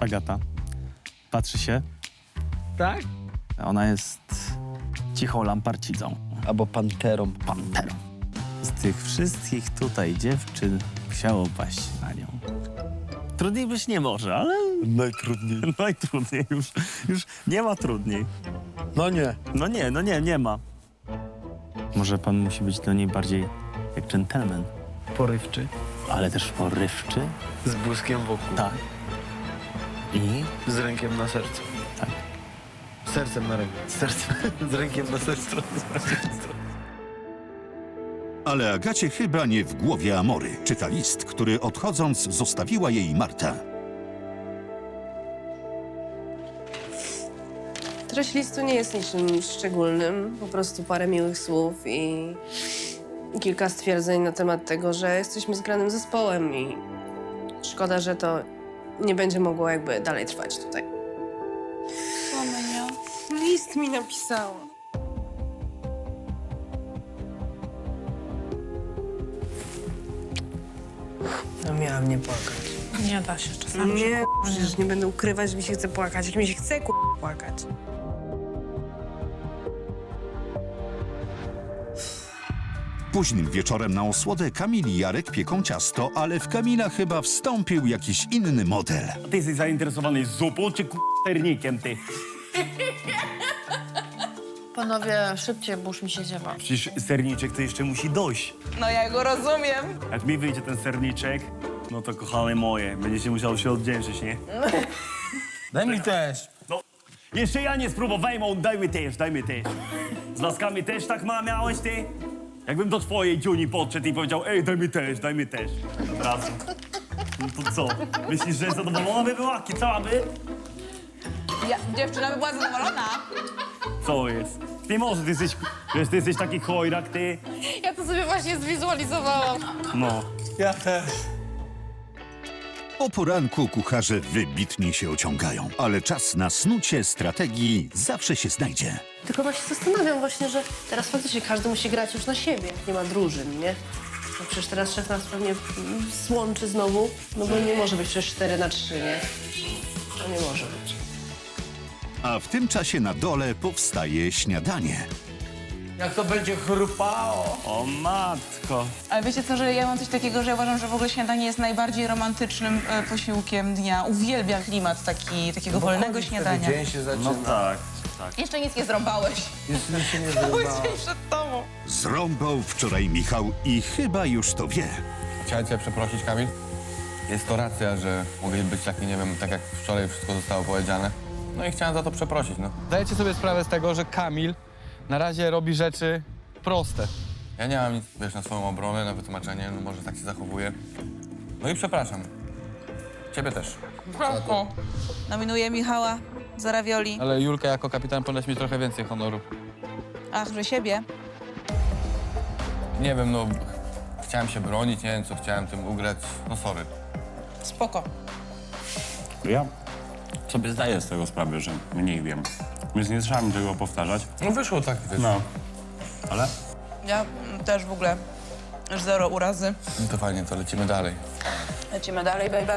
Agata. Patrzy się. Tak? Ona jest cichą lamparcidzą. Albo panterą. Panterą. Z tych wszystkich tutaj dziewczyn chciało paść na nią. Trudniej być nie może, ale Najtrudniej. najtrudniej już. Już nie ma trudniej. No nie. No nie, no nie, nie ma. Może pan musi być do niej bardziej jak dżentelmen, Porywczy. ale też porywczy. Z błyskiem wokół. Tak. I Z rękiem na sercu. tak. Sercem na ręku. Sercem. Z rękiem na sercu. Ale Agacie chyba nie w głowie Amory. Czyta list, który odchodząc zostawiła jej Marta. Treść listu nie jest niczym szczególnym, po prostu parę miłych słów i kilka stwierdzeń na temat tego, że jesteśmy zgranym zespołem i szkoda, że to nie będzie mogło jakby dalej trwać tutaj. Słomenia. List mi napisała. No miałam nie płakać. Nie da się czasami. Nie, przecież nie będę ukrywać, że mi się chce płakać. Jak mi się chce ku... płakać. Późnym wieczorem na osłodę Kamil i Jarek pieką ciasto, ale w Kamila chyba wstąpił jakiś inny model. Ty jesteś zainteresowany zupą czy sernikiem, ty? Panowie, szybciej, bo już mi się dziewa. Przecież serniczek to jeszcze musi dojść. No ja go rozumiem. Jak mi wyjdzie ten serniczek, no to kochane moje, będziecie musiał się odwdzięczyć, nie? Daj mi też. No, jeszcze ja nie spróbowałem, a on daj mi też, daj mi też. Z laskami też tak ma, miałeś ty? Jakbym do twojej dziuni podszedł i powiedział, ej, daj mi też, daj mi też. Od razu. No to co? Myślisz, że zadowolona by była? Kicała by? Ja, dziewczyna by była zadowolona. Co jest? Ty może, ty jesteś, wiesz, ty jesteś taki chojrak, ty. Ja to sobie właśnie zwizualizowałam. No. Ja też. O poranku kucharze wybitnie się ociągają, ale czas na snucie strategii zawsze się znajdzie. Tylko właśnie zastanawiam właśnie, że teraz faktycznie każdy musi grać już na siebie. Nie ma drużyn, nie? No przecież teraz szef nas pewnie złączy znowu, no bo nie może być przecież 4 na 3, nie? To nie może być. A w tym czasie na dole powstaje śniadanie. Jak to będzie chrupało. O matko. Ale wiecie co, że ja mam coś takiego, że ja uważam, że w ogóle śniadanie jest najbardziej romantycznym e, posiłkiem dnia. Uwielbiam klimat taki, takiego wolnego śniadania. Dzień się zaczyna. No tak, tak. Jeszcze nic nie zrąbałeś. Jeszcze się nie Cały zrywało. dzień przed tobą. Zrąbał wczoraj Michał i chyba już to wie. Chciałem cię przeprosić, Kamil. Jest to racja, że mogli być taki, nie wiem, tak jak wczoraj wszystko zostało powiedziane. No i chciałem za to przeprosić, no. Zdajecie sobie sprawę z tego, że Kamil na razie robi rzeczy proste. Ja nie mam nic, wiesz, na swoją obronę, na wytłumaczenie, no może tak się zachowuję. No i przepraszam. Ciebie też. O, nominuję Michała za ravioli. Ale Julka jako kapitan powinnaś mieć trochę więcej honoru. Ach, że siebie. Nie wiem, no, chciałem się bronić, nie wiem, co chciałem tym ugrać. No sorry. Spoko. Ja sobie zdaję z tego sprawę, że mniej wiem. Więc nie trzeba mi tego powtarzać. No wyszło tak, wiesz. No. Ale Ja mm, też w ogóle już zero urazy. No to fajnie, to lecimy dalej. Lecimy dalej, baby.